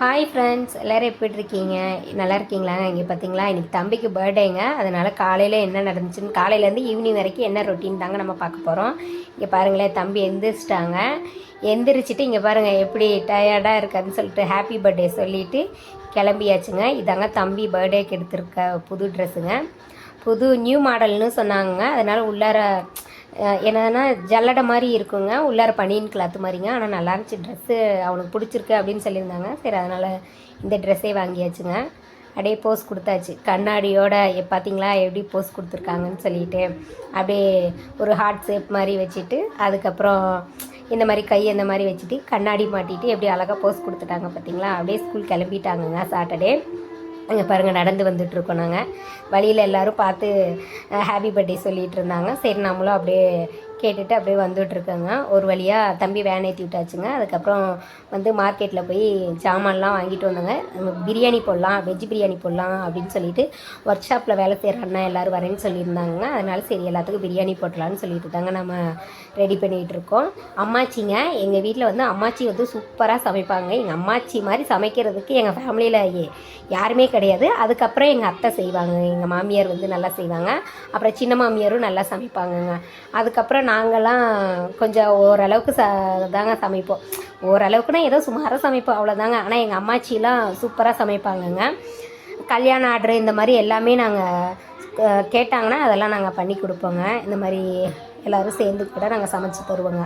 Hi friends எல்லோரும் எப்படி இருக்கீங்க? நல்லா இருக்கீங்களா? இங்கே பார்த்தீங்களா இன்றைக்கி தம்பிக்கு பர்த்டேங்க அதனால் காலையில் என்ன நடந்துச்சுன்னு காலையிலேருந்து ஈவினிங் வரைக்கும் என்ன ரொட்டீன் தாங்க நம்ம பார்க்க போகிறோம் இங்கே பாருங்களேன் தம்பி எந்திரிச்சிட்டாங்க. எந்திரிச்சிட்டு இங்கே பாருங்கள் எப்படி டயர்டாக இருக்காதுன்னு சொல்லிட்டு ஹாப்பி பர்த்டே சொல்லிவிட்டு கிளம்பியாச்சுங்க. இதாங்க தம்பி பர்த்டேக்கு எடுத்திருக்க புது ட்ரெஸ்ஸுங்க புது நியூ மாடல்னு சொன்னாங்க அதனால் உள்ளார என்னன்னா ஜல்லடை மாதிரி இருக்குங்க. உள்ளார பனியின் கிளாத்து மாதிரிங்க. ஆனால் நல்லா இருந்துச்சு. ட்ரெஸ்ஸு அவனுக்கு பிடிச்சிருக்கு அப்படின்னு சொல்லியிருந்தாங்க. சரி அதனால் இந்த ட்ரெஸ்ஸே வாங்கியாச்சுங்க. அப்படியே போஸ் கொடுத்தாச்சு. கண்ணாடியோட பார்த்தீங்களா எப்படி போஸ் கொடுத்துருக்காங்கன்னு சொல்லிட்டு அப்படியே ஒரு ஹார்ட் ஷேப் மாதிரி வச்சுட்டு அதுக்கப்புறம் இந்த மாதிரி கை இந்த மாதிரி வச்சுட்டு கண்ணாடி மாட்டிட்டு எப்படி அழகாக போஸ் கொடுத்துட்டாங்க பார்த்தீங்களா அப்படியே ஸ்கூல் கிளம்பிட்டாங்கங்க சாட்டர்டே அங்கே பாருங்கள் நடந்து வந்துட்டுருக்கோம் நாங்கள் வழியில் எல்லாரும் பார்த்து ஹாப்பி பர்த்டே சொல்லிகிட்டு இருந்தாங்க. சரி நம்மளும் அப்படியே கேட்டுட்டு அப்படியே வந்துட்டுருக்கேங்க ஒரு வழியாக தம்பி வேன் ஏற்றி விட்டாச்சுங்க. அதுக்கப்புறம் வந்து மார்க்கெட்டில் போய் சாமான்லாம் வாங்கிட்டு வந்தோங்க. பிரியாணி போடலாம் வெஜ் பிரியாணி போடலாம் அப்படின்னு சொல்லிட்டு ஒர்க் ஷாப்பில் வேலை செய்கிற அண்ணா எல்லோரும் வரேன்னு சொல்லியிருந்தாங்க. அதனால சரி எல்லாத்துக்கும் பிரியாணி போட்டலான்னு சொல்லிட்டு தாங்க நம்ம ரெடி பண்ணிகிட்டு இருக்கோம். அம்மாச்சிங்க எங்கள் வீட்டில் வந்து அம்மாச்சி வந்து சூப்பராக சமைப்பாங்க. எங்கள் அம்மாச்சி மாதிரி சமைக்கிறதுக்கு எங்கள் ஃபேமிலியில் யாருமே கிடையாது. அதுக்கப்புறம் எங்கள் அத்தை செய்வாங்க. எங்கள் மாமியார் வந்து நல்லா செய்வாங்க. அப்புறம் சின்ன மாமியாரும் நல்லா சமைப்பாங்கங்க. அதுக்கப்புறம் நாங்கள்லாம் கொஞ்சம் ஓரளவுக்கு ச தாங்க சமைப்போம். ஓரளவுக்குனா ஏதோ சுமாராக சமைப்போம் அவ்வளோதாங்க ஆனால் எங்கள் அம்மாச்சிலாம் சூப்பராக சமைப்பாங்கங்க. கல்யாண ஆர்டர் இந்த மாதிரி எல்லாமே நாங்கள் கேட்டாங்கன்னா அதெல்லாம் நாங்கள் பண்ணி கொடுப்போங்க. இந்த மாதிரி எல்லோரும் சேர்ந்து கூட நாங்கள் சமைச்சு தருவோங்க.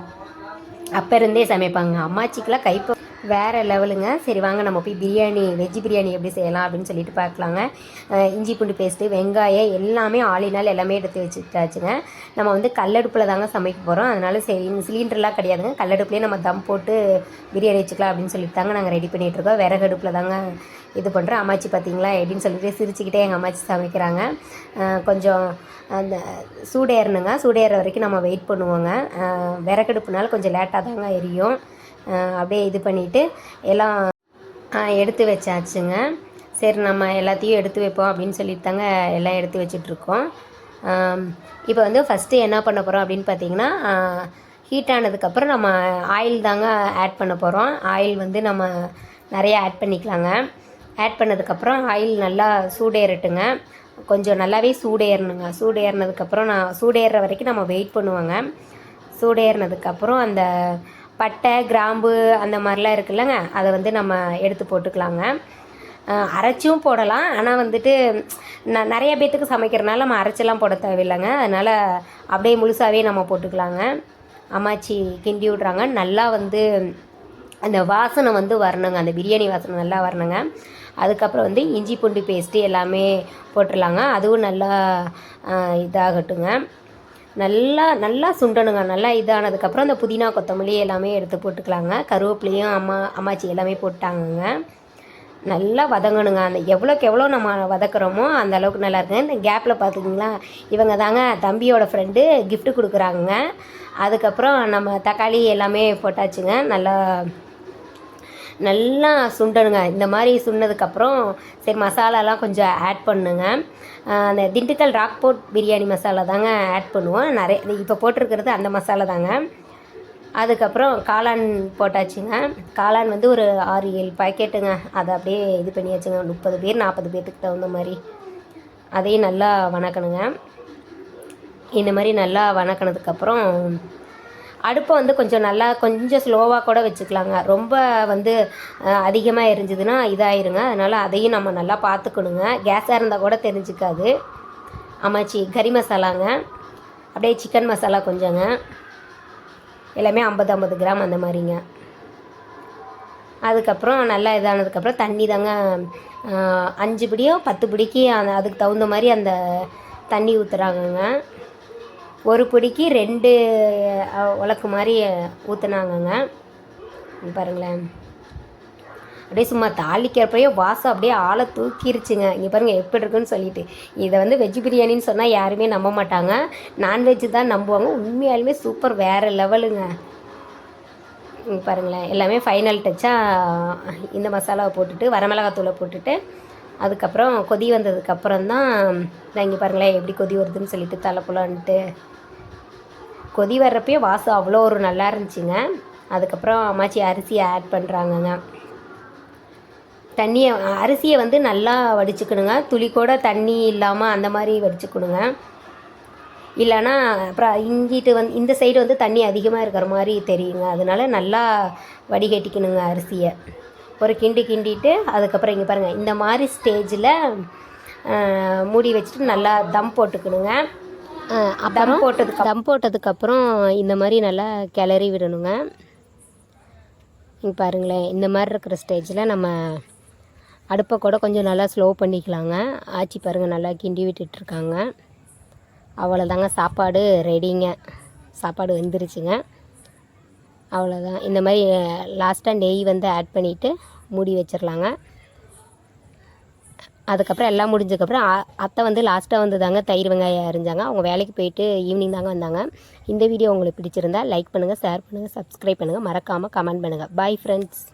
அப்போ இருந்தே சமைப்பாங்க. அம்மாச்சிக்கெலாம் கைப்ப வேறு லெவலுங்க. சரி வாங்க நம்ம போய் பிரியாணி வெஜ் பிரியாணி எப்படி செய்யலாம் அப்படின்னு சொல்லிட்டு பார்க்கலாங்க. இஞ்சி பூண்டு பேஸ்ட்டு வெங்காயம் எல்லாமே ஆளினால் எல்லாமே எடுத்து வச்சுட்டாச்சுங்க. நம்ம வந்து கல்லடுப்பில் தாங்க சமைக்க போகிறோம் அதனால சரி சிலிண்டர்லாம் கிடையாதுங்க. கல்லடுப்புலேயே நம்ம தம் போட்டு பிரியாணி வச்சுக்கலாம் அப்படின்னு சொல்லிட்டு தாங்க நாங்கள் ரெடி பண்ணிகிட்ருக்கோம் விறகடுப்பில் தாங்க இது பண்ணுறோம் அம்மாச்சி பார்த்தீங்களா எப்படின்னு சொல்லிட்டு சிரிச்சுக்கிட்டே எங்கள் அம்மாச்சி சமைக்கிறாங்க. கொஞ்சம் அந்த சூடேறணுங்க. சூடேற வரைக்கும் நம்ம வெயிட் பண்ணுவோங்க. விறகடுப்புனால கொஞ்சம் லேட்டாக தாங்க எரியும். அப்படியே இது பண்ணிவிட்டு எல்லாம் எடுத்து வச்சாச்சுங்க. சரி நம்ம எல்லாத்தையும் எடுத்து வைப்போம் அப்படின்னு சொல்லிட்டு தாங்க எல்லாம் எடுத்து வச்சிட்ருக்கோம் இப்போ வந்து ஃபஸ்ட்டு என்ன பண்ண போகிறோம் அப்படின்னு பார்த்தீங்கன்னா ஹீட் ஆனதுக்கப்புறம் நம்ம ஆயில் தாங்க ஆட் பண்ண போகிறோம் ஆயில் வந்து நம்ம நிறையா ஆட் பண்ணிக்கலாங்க. ஆட் பண்ணதுக்கப்புறம் ஆயில் நல்லா சூடேறட்டுங்க. கொஞ்சம் நல்லாவே சூடேறணுங்க. சூடேறினதுக்கப்புறம் நான் சூடேறுற வரைக்கும் நம்ம வெயிட் பண்ணுவோங்க. சூடேறினதுக்கப்புறம் அந்த பட்டை கிராம்பு அந்த மாதிரிலாம் இருக்குல்லங்க. அதை வந்து நம்ம எடுத்து போட்டுக்கலாங்க. அரைச்சும் போடலாம். ஆனால் வந்துட்டு ந நிறைய பேர்த்துக்கு சமைக்கிறனால நம்ம அரைச்செல்லாம் போட தேவையில்லைங்க. அதனால் அப்படியே முழுசாகவே நம்ம போட்டுக்கலாங்க. அம்மாச்சி கிண்டி விட்றாங்க. நல்லா வந்து அந்த வாசனை வந்து வரணுங்க. அந்த பிரியாணி வாசனை நல்லா வரணுங்க. அதுக்கப்புறம் வந்து இஞ்சி பூண்டு பேஸ்ட்டு எல்லாமே போட்டுடலாங்க. அதுவும் நல்லா இதாகட்டுங்க. நல்லா நல்லா சுண்டணுங்க. நல்லா இதானதுக்கப்புறம் அந்த புதினா கொத்தமல்லி எல்லாமே எடுத்து போட்டுக்கலாங்க. கருவேப்பிலையும் அம்மா அம்மாச்சி எல்லாமே போட்டாங்கங்க. நல்லா வதங்கணுங்க. அந்த எவ்வளோக்கு எவ்வளோ நம்ம வதக்குறோமோ அந்த அளவுக்கு நல்லா இருக்குங்க. இந்த கேப்பில் பார்த்துக்கிங்களா இவங்க தாங்க தம்பியோட ஃப்ரெண்டு கிஃப்ட்டு கொடுக்குறாங்க அதுக்கப்புறம் நம்ம தக்காளி எல்லாமே போட்டாச்சுங்க. நல்லா நல்லா சுண்டணுங்க. இந்த மாதிரி சுண்டதுக்கப்புறம் சரி மசாலாலாம் கொஞ்சம் ஆட் பண்ணுங்க. அந்த திண்டுக்கல் ராக்போர்ட் பிரியாணி மசாலா தாங்க ஆட் பண்ணுவோம். நிறைய இப்போ போட்டிருக்கிறது அந்த மசாலா தாங்க. அதுக்கப்புறம் காளான் போட்டாச்சுங்க. காளான் வந்து ஒரு ஆறு ஏழு பாக்கெட்டுங்க. அதை அப்படியே இது பண்ணியாச்சுங்க முப்பது பேர் நாற்பது பேர்த்துக்கு தகுந்த மாதிரி. அதையும் நல்லா வணக்கணுங்க. இந்த மாதிரி நல்லா வணக்கினதுக்கப்புறம் அடுப்பை வந்து கொஞ்சம் நல்லா கொஞ்சம் ஸ்லோவாக கூட வச்சுக்கலாங்க. ரொம்ப வந்து அதிகமாக எரிஞ்சுதுன்னா இதாயிருங்க. அதனால் அதையும் நம்ம நல்லா பார்த்துக்கணுங்க. கேஸாக இருந்தால் கூட தெரிஞ்சுக்காது. அம்மாச்சி கறி மசாலாங்க. அப்படியே சிக்கன் மசாலா கொஞ்சங்க. எல்லாமே ஐம்பது ஐம்பது கிராம் அந்த மாதிரிங்க. அதுக்கப்புறம் நல்லா இதானதுக்கப்புறம் தண்ணி தாங்க அஞ்சு பிடியோ பத்து பிடிக்கு அந்த அதுக்கு தகுந்த மாதிரி அந்த தண்ணி ஊற்றுறாங்கங்க ஒரு பிடிக்கு ரெண்டு உலக்கு மாதிரி ஊற்றுனாங்கங்க பாருங்களேன். அப்படியே சும்மா தாளிக்கிறப்பையே வாசம் அப்படியே ஆளை தூக்கிருச்சுங்க. இங்கே பாருங்கள் எப்படி இருக்குன்னு சொல்லிட்டு. இதை வந்து வெஜ் பிரியாணின்னு சொன்னால் யாருமே நம்ப மாட்டாங்க. நான்வெஜ் தான் நம்புவாங்க. உண்மையாலுமே சூப்பர் வேறு லெவலுங்க பாருங்களேன். எல்லாமே ஃபைனல் டச்சாக இந்த மசாலாவை போட்டுட்டு வரமிளகாத்தூளை போட்டுட்டு அதுக்கப்புறம் கொதி வந்ததுக்கப்புறம் தான் இங்கே பாருங்களேன் எப்படி கொதி வருதுன்னு சொல்லிட்டு தலைப்புலான்ட்டு கொதி வர்றப்பயே வாசம் அவ்வளோ ஒரு நல்லா இருந்துச்சுங்க. அதுக்கப்புறம் அம்மாச்சி அரிசியை ஆட் பண்ணுறாங்கங்க தண்ணியை அரிசியை வந்து நல்லா வடிச்சுக்கணுங்க. துளி கூட தண்ணி இல்லாமல் அந்த மாதிரி வடிச்சுக்கணுங்க. இல்லைன்னா அப்புறம் இங்கிட்டு வந்து இந்த சைடு வந்து தண்ணி அதிகமாக இருக்கிற மாதிரி தெரியுங்க. அதனால நல்லா வடிகட்டிக்கணுங்க அரிசியை. ஒரு கிண்டி கிண்டிட்டு அதுக்கப்புறம் இங்கே பாருங்கள் இந்த மாதிரி ஸ்டேஜில் மூடி வச்சுட்டு நல்லா தம் போட்டுக்கணுங்க. தம் போட்டதுக்கு தம் போட்டதுக்கப்புறம் இந்த மாதிரி நல்லா கிளறி விடணுங்க. இங்கே பாருங்களேன் இந்த மாதிரி இருக்கிற ஸ்டேஜில் நம்ம அடுப்பை கூட கொஞ்சம் நல்லா ஸ்லோ பண்ணிக்கலாங்க. ஆச்சி பாருங்கள் நல்லா கிண்டி விட்டுட்ருக்காங்க. அவ்வளோதாங்க சாப்பாடு ரெடிங்க சாப்பாடு வெந்துருச்சுங்க. அவ்வளோதான் இந்த மாதிரி லாஸ்ட்டாக நெய் வந்து ஆட் பண்ணிவிட்டு மூடி வச்சிடலாங்க அதுக்கப்புறம் எல்லாம் முடிஞ்சதுக்கப்புறம் அத்தை வந்து லாஸ்ட்டாக வந்து தாங்க தயிர் வெங்காயம் அரிஞ்சாங்க. அவங்க வேலைக்கு போயிட்டு ஈவினிங் தாங்க வந்தாங்க. இந்த வீடியோ உங்களுக்கு பிடிச்சிருந்தா லைக் பண்ணுங்கள் ஷேர் பண்ணுங்கள் சப்ஸ்கிரைப் பண்ணுங்கள் மறக்காமல் கமெண்ட் பண்ணுங்கள் பாய் ஃப்ரெண்ட்ஸ்